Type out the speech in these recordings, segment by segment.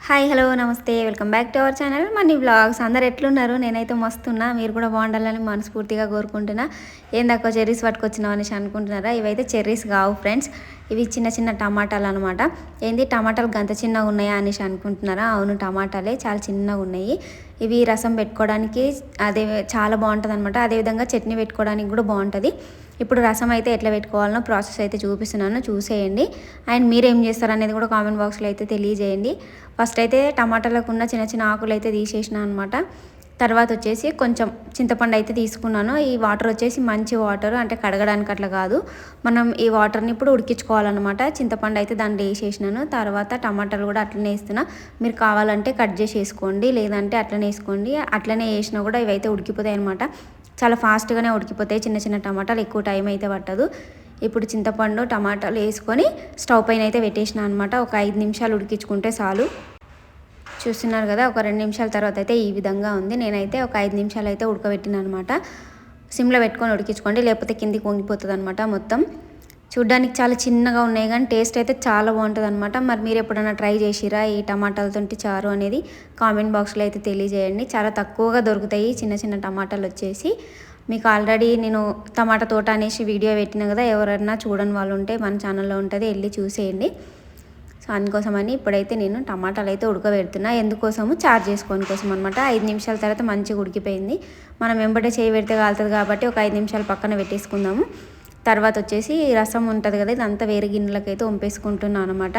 Hi hello నమస్తే. Welcome back to our channel. Mani blogs అందరు ఎట్లున్నారు? నేనైతే మస్తున్నా. మీరు కూడా బాగుండాలని మనస్ఫూర్తిగా కోరుకుంటున్నా. ఏందాకో చెర్రీస్ పట్టుకొచ్చినావు అనేసి అనుకుంటున్నారా? ఇవైతే చెర్రీస్ కావు ఫ్రెండ్స్. ఇవి చిన్న చిన్న టమాటాలు అనమాట ఏంది? టమాటాలు గంత చిన్నగా ఉన్నాయా అనేసి అనుకుంటున్నారా? అవును టమాటాలే. చాలా చిన్నగా ఉన్నాయి. ఇవి రసం పెట్టుకోవడానికి అదే చాలా బాగుంటుంది అనమాట అదేవిధంగా చట్నీ పెట్టుకోవడానికి కూడా బాగుంటుంది. ఇప్పుడు రసం అయితే ఎట్లా పెట్టుకోవాలనో ప్రాసెస్ అయితే చూపిస్తున్నాను చూసేయండి. అండ్ మీరు ఏం కూడా కామెంట్ బాక్స్లో అయితే తెలియజేయండి. ఫస్ట్ అయితే టమాటాలకు ఉన్న చిన్న చిన్న ఆకులు అయితే తీసేసిన అనమాట తర్వాత వచ్చేసి కొంచెం చింతపండు అయితే తీసుకున్నాను. ఈ వాటర్ వచ్చేసి మంచి వాటర్ అంటే కడగడానికి అట్లా కాదు. మనం ఈ వాటర్ని ఇప్పుడు ఉడికించుకోవాలన్నమాట. చింతపండు అయితే దాంట్లో వేసేసినాను. తర్వాత టమాటాలు కూడా అట్లనే వేస్తున్నా. మీరు కావాలంటే కట్ చేసి వేసుకోండి లేదంటే అట్లనే వేసుకోండి. అట్లనే వేసినా కూడా ఇవైతే ఉడికిపోతాయి అనమాట చాలా ఫాస్ట్గానే ఉడికిపోతాయి. చిన్న చిన్న టమాటాలు ఎక్కువ టైం అయితే పట్టదు. ఇప్పుడు చింతపండు టమాటాలు వేసుకొని స్టవ్ పైన అయితే పెట్టేసిన అనమాట ఒక ఐదు నిమిషాలు ఉడికించుకుంటే చాలు. చూస్తున్నారు కదా ఒక రెండు నిమిషాల తర్వాత అయితే ఈ విధంగా ఉంది. నేనైతే ఒక ఐదు నిమిషాలు అయితే ఉడకబెట్టిన అనమాట సిమ్లో పెట్టుకొని ఉడికించుకోండి లేకపోతే కిందికి వంగిపోతుంది అనమాట మొత్తం. చూడ్డానికి చాలా చిన్నగా ఉన్నాయి కానీ టేస్ట్ అయితే చాలా బాగుంటుంది అనమాట మరి మీరు ఎప్పుడైనా ట్రై చేసిరా ఈ టమాటాలతోటి చారు అనేది? కామెంట్ బాక్స్లో అయితే తెలియజేయండి. చాలా తక్కువగా దొరుకుతాయి చిన్న చిన్న టమాటాలు వచ్చేసి. మీకు ఆల్రెడీ నేను టమాటా తోట అనేసి వీడియో పెట్టిన కదా ఎవరైనా చూడని వాళ్ళు ఉంటే మన ఛానల్లో ఉంటుంది వెళ్ళి చూసేయండి. సో అందుకోసమని ఇప్పుడైతే నేను టమాటాలు అయితే ఉడకబెడుతున్నా. ఎందుకోసము? చార్జ్ చేసుకోని కోసం అనమాట ఐదు నిమిషాల తర్వాత మంచిగా ఉడికిపోయింది. మనం వెంబడే చేయి పెడితే కాలుతుంది కాబట్టి ఒక ఐదు నిమిషాలు పక్కన పెట్టేసుకుందాము. తర్వాత వచ్చేసి రసం ఉంటుంది కదా ఇదంతా వేరే గిన్నెలకు అయితే వంపేసుకుంటున్నాను అనమాట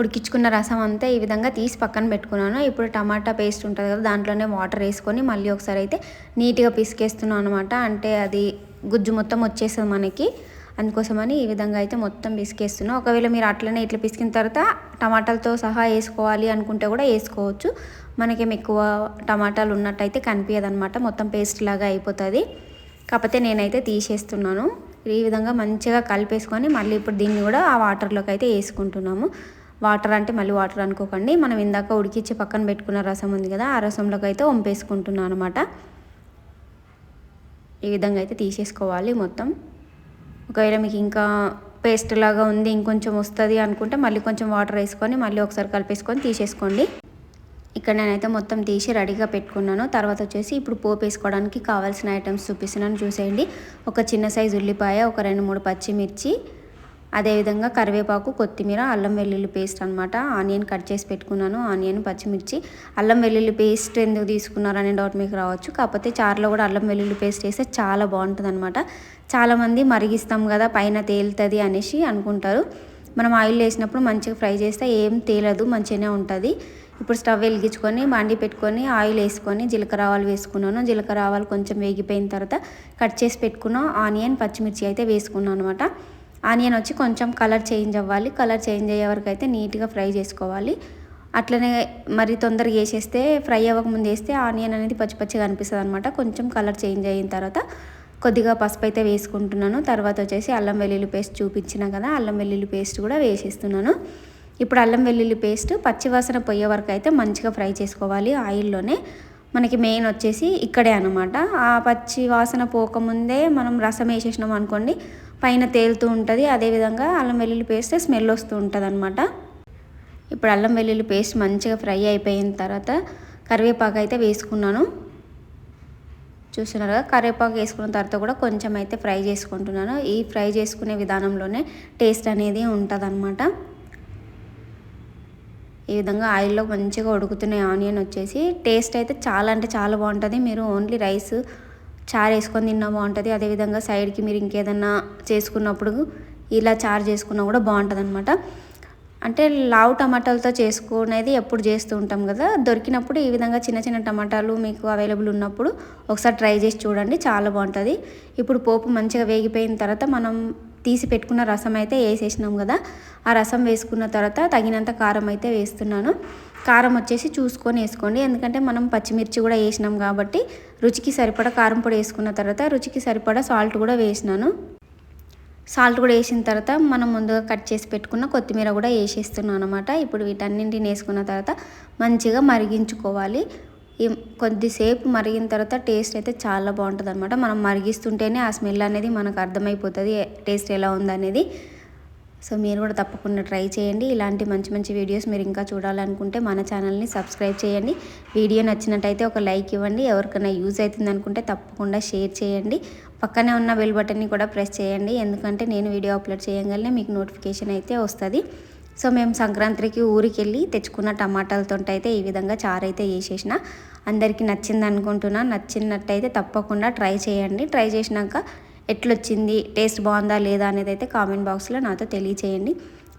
ఉడికించుకున్న రసం అంతా ఈ విధంగా తీసి పక్కన పెట్టుకున్నాను. ఇప్పుడు టమాటా పేస్ట్ ఉంటుంది కదా దాంట్లోనే వాటర్ వేసుకొని మళ్ళీ ఒకసారి అయితే నీట్గా పిసికేస్తున్నాను అనమాట అంటే అది గుజ్జు మొత్తం వచ్చేస్తుంది మనకి అందుకోసమని ఈ విధంగా అయితే మొత్తం పిసికేస్తున్నాం. ఒకవేళ మీరు అట్లనే ఇట్లా పిసికిన తర్వాత టమాటాలతో సహా వేసుకోవాలి అనుకుంటే కూడా వేసుకోవచ్చు. మనకేం ఎక్కువ టమాటాలు ఉన్నట్టయితే కనిపించదు అనమాట మొత్తం పేస్ట్ లాగా అయిపోతుంది. కాకపోతే నేనైతే తీసేస్తున్నాను. ఈ విధంగా మంచిగా కలిపేసుకొని మళ్ళీ ఇప్పుడు దీన్ని కూడా ఆ వాటర్లోకి అయితే వేసుకుంటున్నాము. వాటర్ అంటే మళ్ళీ వాటర్ అనుకోకండి. మనం ఇందాక ఉడికిచ్చి పక్కన పెట్టుకున్న రసం ఉంది కదా ఆ రసంలోకి అయితే వంపేసుకుంటున్నాను అనమాట ఈ విధంగా అయితే తీసేసుకోవాలి మొత్తం. ఒకవేళ మీకు ఇంకా పేస్ట్ లాగా ఉంది ఇంకొంచెం వస్తుంది అనుకుంటే మళ్ళీ కొంచెం వాటర్ వేసుకొని మళ్ళీ ఒకసారి కలిపేసుకొని తీసేసుకోండి. ఇక్కడ నేనైతే మొత్తం తీసి రెడీగా పెట్టుకున్నాను. తర్వాత వచ్చేసి ఇప్పుడు పోపు వేసుకోవడానికి కావాల్సిన ఐటమ్స్ చూపిస్తున్నాను. చూసేయండి. ఒక చిన్న సైజు ఉల్లిపాయ ఒక రెండు మూడు పచ్చిమిర్చి అదేవిధంగా కరివేపాకు కొత్తిమీర అల్లం వెల్లుల్లి పేస్ట్ అనమాట ఆనియన్ కట్ చేసి పెట్టుకున్నాను. ఆనియన్ పచ్చిమిర్చి. అల్లం వెల్లుల్లి పేస్ట్ ఎందుకు తీసుకున్నారనే డౌట్ మీకు రావచ్చు. కాకపోతే చారులో కూడా అల్లం వెల్లుల్లి పేస్ట్ వేస్తే చాలా బాగుంటుంది అనమాట చాలామంది మరిగిస్తాం కదా పైన తేలుతుంది అనేసి అనుకుంటారు. మనం ఆయిల్ వేసినప్పుడు మంచిగా ఫ్రై చేస్తే ఏం తేలదు మంచిగానే ఉంటుంది. ఇప్పుడు స్టవ్ వెలిగించుకొని మండి పెట్టుకొని ఆయిల్ వేసుకొని జీలకర్ర ఆవాలు వేసుకున్నాను. జీలకర్ర ఆవాలు కొంచెం వేగిపోయిన తర్వాత కట్ చేసి పెట్టుకున్న ఆనియన్ పచ్చిమిర్చి అయితే వేసుకున్నాను అనమాట ఆనియన్ వచ్చి కొంచెం కలర్ చేంజ్ అవ్వాలి. కలర్ చేంజ్ అయ్యే వరకు అయితే నీట్గా ఫ్రై చేసుకోవాలి. అట్లనే మరి తొందరగా వేసేస్తే ఫ్రై అవ్వకముందు వేస్తే ఆనియన్ అనేది పచ్చి పచ్చిగా అనిపిస్తుంది అనమాట కొంచెం కలర్ చేంజ్ అయిన తర్వాత కొద్దిగా పసుపు అయితే వేసుకుంటున్నాను. తర్వాత వచ్చేసి అల్లం వెల్లుల్లి పేస్ట్ చూపించిన కదా అల్లం వెల్లుల్లి పేస్ట్ కూడా వేసేస్తున్నాను. ఇప్పుడు అల్లం వెల్లుల్లి పేస్ట్ పచ్చివాసన పోయే వరకు అయితే మంచిగా ఫ్రై చేసుకోవాలి ఆయిల్లోనే. మనకి మెయిన్ వచ్చేసి ఇక్కడే అనమాట ఆ పచ్చి వాసన పోకముందే మనం రసం వేసేసినాం అనుకోండి పైన తేలుతూ ఉంటుంది. అదేవిధంగా అల్లం వెల్లుల్లి పేస్ట్ స్మెల్ వస్తూ ఉంటుంది అనమాట ఇప్పుడు అల్లం వెల్లుల్లి పేస్ట్ మంచిగా ఫ్రై అయిపోయిన తర్వాత కరివేపాకు అయితే వేసుకున్నాను. చూస్తున్నారు కదా కరివేపాకు వేసుకున్న తర్వాత కూడా కొంచెం అయితే ఫ్రై చేసుకుంటున్నాను. ఈ ఫ్రై చేసుకునే విధానంలోనే టేస్ట్ అనేది ఉంటుంది ఈ విధంగా ఆయిల్లో మంచిగా ఉడుకుతున్నాయి ఆనియన్ వచ్చేసి టేస్ట్ అయితే చాలా అంటే చాలా బాగుంటుంది. మీరు ఓన్లీ రైస్ చారు వేసుకొని తిన్నా బాగుంటుంది. అదేవిధంగా సైడ్కి మీరు ఇంకేదన్నా చేసుకున్నప్పుడు ఇలా చారు చేసుకున్నా కూడా బాగుంటుంది అనమాట అంటే లావు టమాటాలతో చేసుకునేది ఎప్పుడు చేస్తూ ఉంటాం కదా దొరికినప్పుడు ఈ విధంగా చిన్న చిన్న టమాటాలు మీకు అవైలబుల్ ఉన్నప్పుడు ఒకసారి ట్రై చేసి చూడండి చాలా బాగుంటుంది. ఇప్పుడు పోపు మంచిగా వేగిపోయిన తర్వాత మనం తీసి పెట్టుకున్న రసం అయితే వేసేసినాం కదా. ఆ రసం వేసుకున్న తర్వాత తగినంత కారం అయితే వేస్తున్నాను. కారం వచ్చేసి చూసుకొని వేసుకోండి. ఎందుకంటే మనం పచ్చిమిర్చి కూడా వేసినాం కాబట్టి రుచికి సరిపడా కారం పొడి వేసుకున్న తర్వాత రుచికి సరిపడా సాల్ట్ కూడా వేసినాను. సాల్ట్ కూడా వేసిన తర్వాత మనం ముందుగా కట్ చేసి పెట్టుకున్న కొత్తిమీర కూడా వేసేస్తున్నాను అనమాట ఇప్పుడు వీటన్నింటిని వేసుకున్న తర్వాత మంచిగా మరిగించుకోవాలి. కొద్దిసేపు మరిగిన తర్వాత టేస్ట్ అయితే చాలా బాగుంటుంది అనమాట మనం మరిగిస్తుంటేనే ఆ స్మెల్ అనేది మనకు అర్థమైపోతుంది టేస్ట్ ఎలా ఉందనేది. సో మీరు కూడా తప్పకుండా ట్రై చేయండి. ఇలాంటి మంచి మంచి వీడియోస్ మీరు ఇంకా చూడాలనుకుంటే మన ఛానల్ని సబ్స్క్రైబ్ చేయండి. వీడియో నచ్చినట్టయితే ఒక లైక్ ఇవ్వండి. ఎవరికైనా యూజ్ అవుతుంది అనుకుంటే తప్పకుండా షేర్ చేయండి. పక్కనే ఉన్న బెల్ బటన్ని కూడా ప్రెస్ చేయండి. ఎందుకంటే నేను వీడియో అప్లోడ్ చేయగానే మీకు నోటిఫికేషన్ అయితే వస్తుంది. సో మేము సంక్రాంతికి ఊరికి వెళ్ళి తెచ్చుకున్న టమాటాలతో అయితే ఈ విధంగా చారు అయితే వేసేసిన. అందరికీ నచ్చింది అనుకుంటున్నా. నచ్చినట్టయితే తప్పకుండా ట్రై చేయండి. ట్రై చేసినాక ఎట్లొచ్చింది? టేస్ట్ బాగుందా లేదా అనేది అయితే కామెంట్ బాక్స్లో నాతో తెలియచేయండి.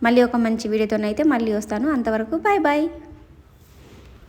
మళ్ళీ ఒక మంచి వీడియోతోనైతే మళ్ళీ వస్తాను. అంతవరకు బాయ్ బాయ్